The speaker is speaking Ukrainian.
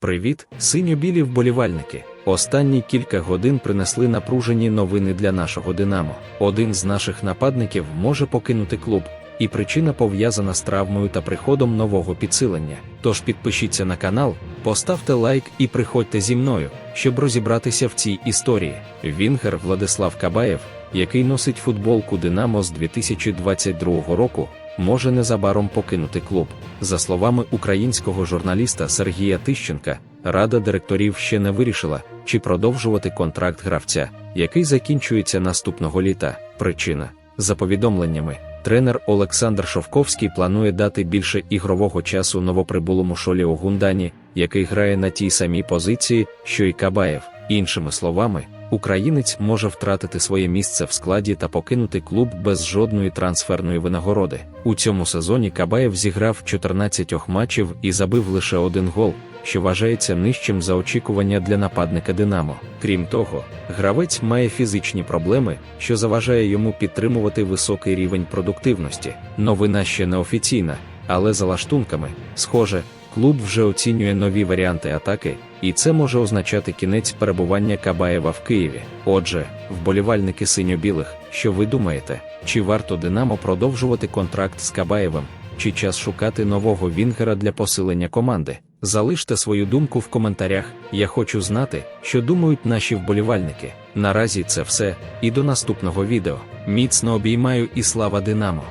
Привіт, синьо-білі вболівальники. Останні кілька годин принесли напружені новини для нашого Динамо. Один з наших нападників може покинути клуб, і причина пов'язана з травмою та приходом нового підсилення. Тож підпишіться на канал, поставте лайк і приходьте зі мною, щоб розібратися в цій історії. Вінгер Владислав Кабаєв, який носить футболку Динамо з 2022 року, може незабаром покинути клуб. За словами українського журналіста Сергія Тищенка, рада директорів ще не вирішила, чи продовжувати контракт гравця, який закінчується наступного літа. Причина за повідомленнями. Тренер Олександр Шовковський планує дати більше ігрового часу новоприбулому Шоліо Гундані, який грає на тій самій позиції, що й Кабаєв. Іншими словами, українець може втратити своє місце в складі та покинути клуб без жодної трансферної винагороди. У цьому сезоні Кабаєв зіграв 14 матчів і забив лише один гол, що вважається нижчим за очікування для нападника Динамо. Крім того, гравець має фізичні проблеми, що заважає йому підтримувати високий рівень продуктивності. Новина ще не офіційна, але за лаштунками, схоже, клуб вже оцінює нові варіанти атаки, і це може означати кінець перебування Кабаєва в Києві. Отже, вболівальники синьо-білих, що ви думаєте, чи варто Динамо продовжувати контракт з Кабаєвим, чи час шукати нового вінгера для посилення команди? Залиште свою думку в коментарях. Я хочу знати, що думають наші вболівальники. Наразі це все, і до наступного відео. Міцно обіймаю і слава Динамо!